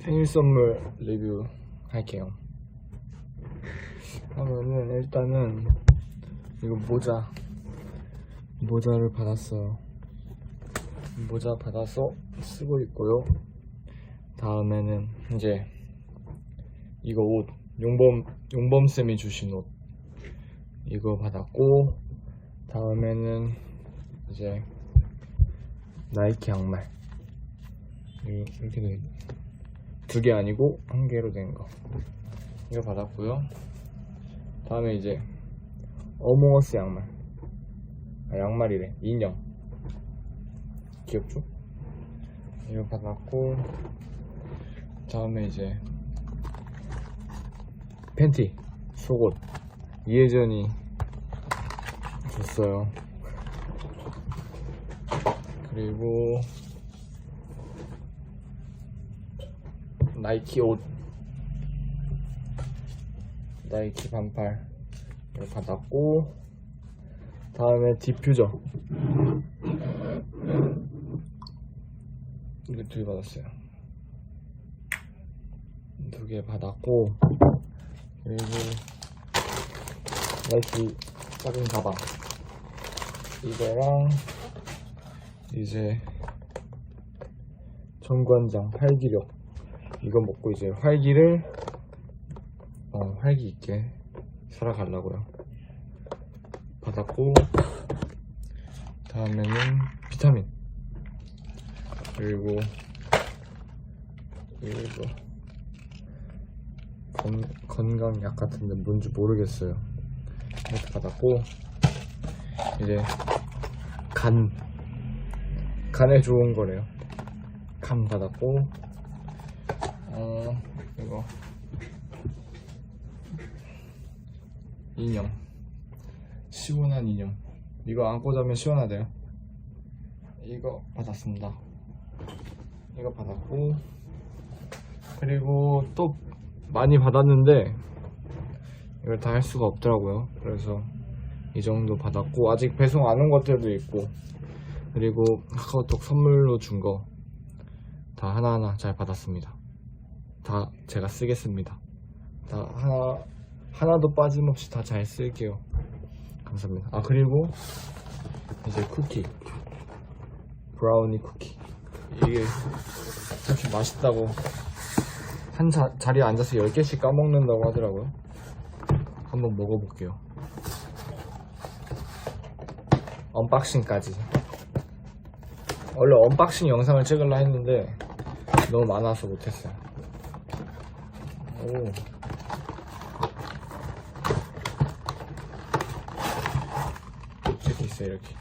생일 선물 리뷰 할게요. 하면은 일단은 이거 모자 모자를 받았어요. 모자 받아서 쓰고 있고요. 다음에는 이제 이거 옷 용범 용범 쌤이 주신 옷 이거 받았고 다음에는 이제 나이키 양말 이- 이렇게 돼 두 개 아니고 한 개로 된 거. 이거 받았고요. 다음에 이제 어몽어스 양말. 아, 양말이래. 인형. 귀엽죠? 이거 받았고 다음에 이제 팬티 속옷. 이혜전이 줬어요. 그리고 나이키 옷. 나이키 반팔. 이거 받았고 다음에 디퓨저. 이거 두 개 받았어요. 두 개 받았고 그리고 나이키 작은 가방. 이거랑 이제 정관장 활기력 이거 먹고 이제 활기를 어, 활기 있게 살아가려고요. 받았고 다음에는 비타민. 그리고 이거 건, 건강약 같은데 뭔지 모르겠어요. 이렇게 받았고 이제 간. 간에 좋은 거래요. 간 받았고 어 이거. 인형. 시원한 인형. 이거 안고 자면 시원하대요. 이거 받았습니다. 이거 받았고. 그리고 또 많이 받았는데 이걸 다 할 수가 없더라고요. 그래서 이 정도 받았고 아직 배송 안 온 것들도 있고. 그리고 카카오톡 선물로 준 거 다 하나하나 잘 받았습니다 다 제가 쓰겠습니다. 다 하나 하나도 빠짐없이 다 잘 쓸게요. 감사합니다. 아 그리고 이제 쿠키. 브라우니 쿠키. 이게 그렇게 맛있다고 한 자, 자리에 앉아서 10개씩 까먹는다고 하더라고요. 한번 먹어볼게요. 언박싱까지. 원래 언박싱 영상을 찍으려 했는데 너무 많아서 못했어요 오. 이렇게 있어 이렇게.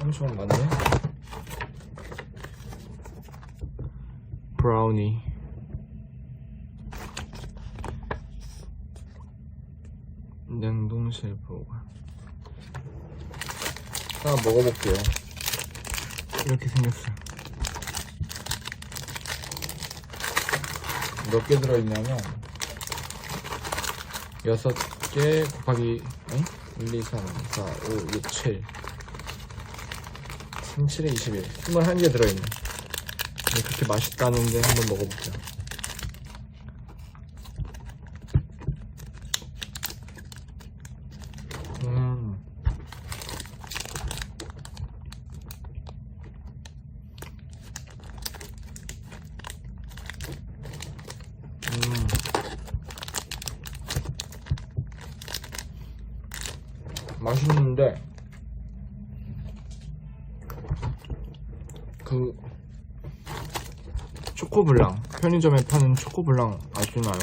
30원 맞네. 브라우니. 냉동실 보관 하나 먹어볼게요. 이렇게 생겼어요 몇 개 들어있냐면 6개 곱하기 응? 1, 2, 3, 4, 5, 6, 7 3, 7에 21 21개 들어있네. 그렇게 맛있다는데 한번 먹어볼게요 음 음. 맛있는데 그 초코블랑 편의점에 파는 초코블랑 아시나요?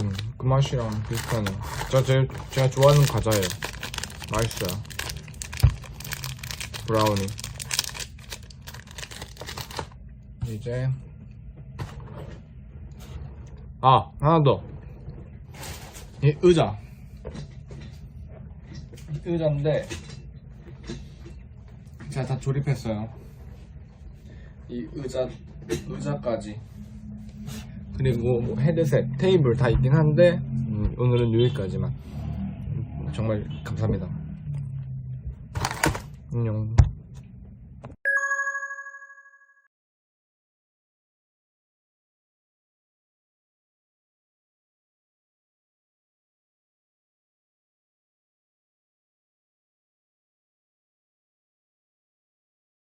음, 그 맛이랑 비슷하네. 제가 제일 제가 좋아하는 과자예요. 맛있어요. 브라우니. 이제 아 하나 더. 이 의자. 이 의자인데 제가 다 조립했어요. 이 의자 의자까지 그리고 뭐 헤드셋, 테이블 다 있긴 한데 음, 오늘은 여기까지만 음, 정말 감사합니다. 안녕.